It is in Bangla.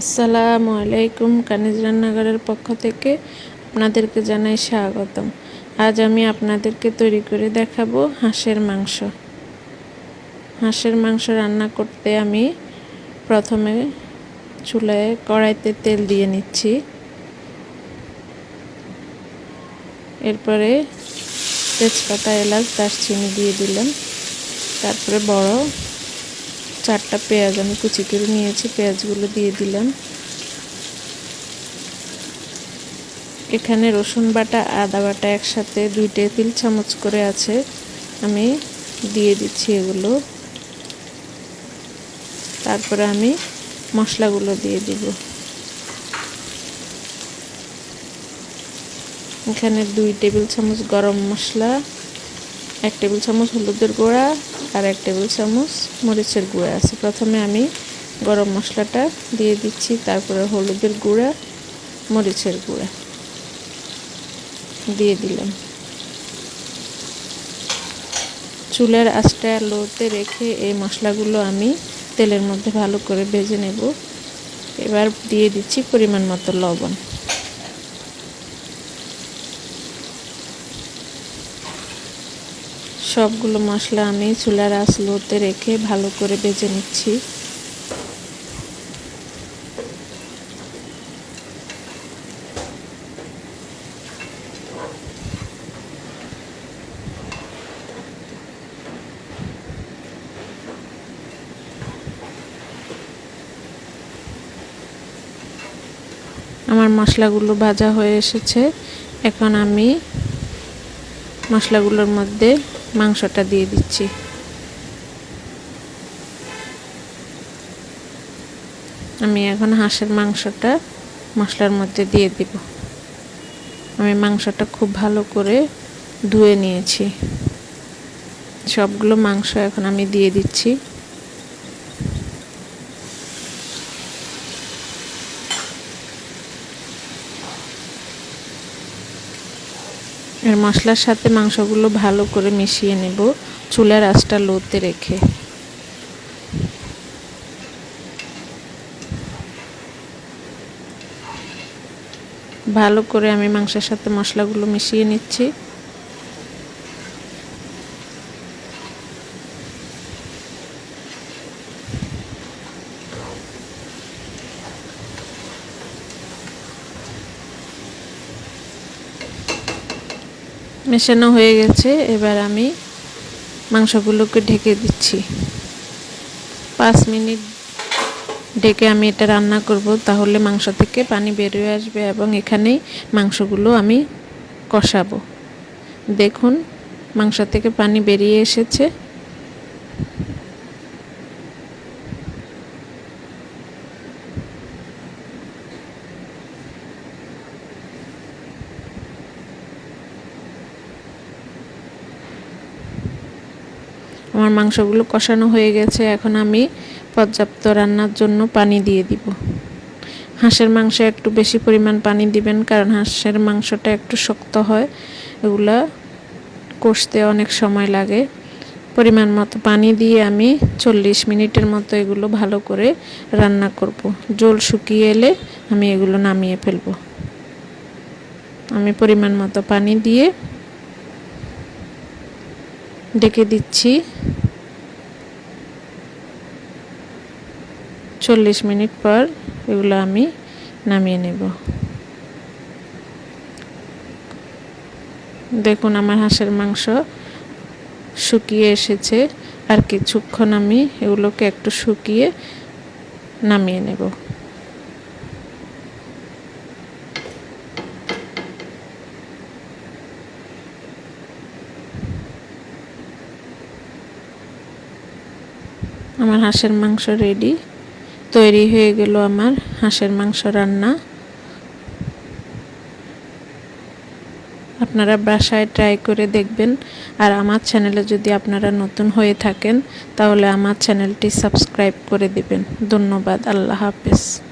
আসসালামু আলাইকুম কানিজ রান্নাঘরের পক্ষ থেকে আপনাদেরকে জানাই স্বাগতম। আজ আমি আপনাদেরকে তৈরি করে দেখাবো হাঁসের মাংস। হাঁসের মাংস রান্না করতে আমি প্রথমে চুলায় কড়াইতে তেল দিয়ে নিচ্ছি। এরপরে তেজপাতা, এলাচ, দারচিনি দিয়ে দিলাম। তারপরে বড় চারটা পেঁয়াজ আমি কুচি করে নিয়েছি, পেঁয়াজগুলো দিয়ে দিলাম। এখানে রসুন বাটা, আদা বাটা একসাথে দুই টেবিল চামচ করে আছে, আমি দিয়ে দিচ্ছি এগুলো। তারপরে আমি মশলাগুলো দিয়ে দিব। এখানে দুই টেবিল চামচ গরম মশলা, এক টেবিল চামচ হলুদের গুঁড়া আর এক টেবিল চামচ মরিচের গুঁড়া আছে। প্রথমে আমি গরম মশলাটা দিয়ে দিচ্ছি, তারপরে হলুদের গুঁড়া, মরিচের গুঁড়া দিয়ে দিলাম। চুলার আঁচটা লোতে রেখে এই মশলাগুলো আমি তেলের মধ্যে ভালো করে ভেজে নেব। এবার দিয়ে দিচ্ছি পরিমাণ মতো লবণ। সবগুলো মশলা আমি চুলার আঁচ লোতে রেখে ভালো করে ভেজে নিচ্ছি। আমার মশলাগুলো ভাজা হয়ে এসেছে। এখন আমি মশলাগুলোর মধ্যে মাংসটা দিয়ে দিচ্ছি। আমি এখন হাঁসের মাংসটা মশলার মধ্যে দিয়ে দিব। আমি মাংসটা খুব ভালো করে ধুয়ে নিয়েছি। সবগুলো মাংস এখন আমি দিয়ে দিচ্ছি। এর মশলার সাথে মাংসগুলো ভালো করে মিশিয়ে নেব চুলার আঁচটা লোতে রেখে। ভালো করে আমি মাংসের সাথে মশলাগুলো মিশিয়ে নিচ্ছি। মেশানো হয়ে গেছে, এবার আমি মাংসগুলোকে ঢেকে দিচ্ছি। পাঁচ মিনিট ঢেকে আমি এটা রান্না করব, তাহলে মাংস থেকে পানি বেরিয়ে আসবে এবং এখানেই মাংসগুলো আমি কষাবো। দেখুন, মাংস থেকে পানি বেরিয়ে এসেছে। আমার মাংসগুলো কষানো হয়ে গেছে, এখন আমি পর্যাপ্ত রান্নার জন্য পানি দিয়ে দিব। হাঁসের মাংস একটু বেশি পরিমাণ পানি দিবেন, কারণ হাঁসের মাংসটা একটু শক্ত হয়, এগুলা কষতে অনেক সময় লাগে। পরিমাণ মতো পানি দিয়ে আমি চল্লিশ মিনিটের মতো এগুলো ভালো করে রান্না করব। জল শুকিয়ে এলে আমি এগুলো নামিয়ে ফেলব। আমি পরিমাণ মতো পানি দিয়ে ডেকে দিচ্ছি। চল্লিশ মিনিট পর এগুলো আমি নামিয়ে নেব। দেখুন আমার হাঁসের মাংস শুকিয়ে এসেছে। আর কিছুক্ষণ আমি এগুলোকে একটু শুকিয়ে নামিয়ে নেব। আমার হাঁসের মাংস রেডি তৈরি হয়ে গেল আমার হাঁসের মাংস রান্না। আপনারা বাসায় ট্রাই করে দেখবেন। আর আমার চ্যানেলে যদি আপনারা নতুন হয়ে থাকেন, তাহলে আমার চ্যানেলটি সাবস্ক্রাইব করে দেবেন। ধন্যবাদ, আল্লাহ হাফেজ।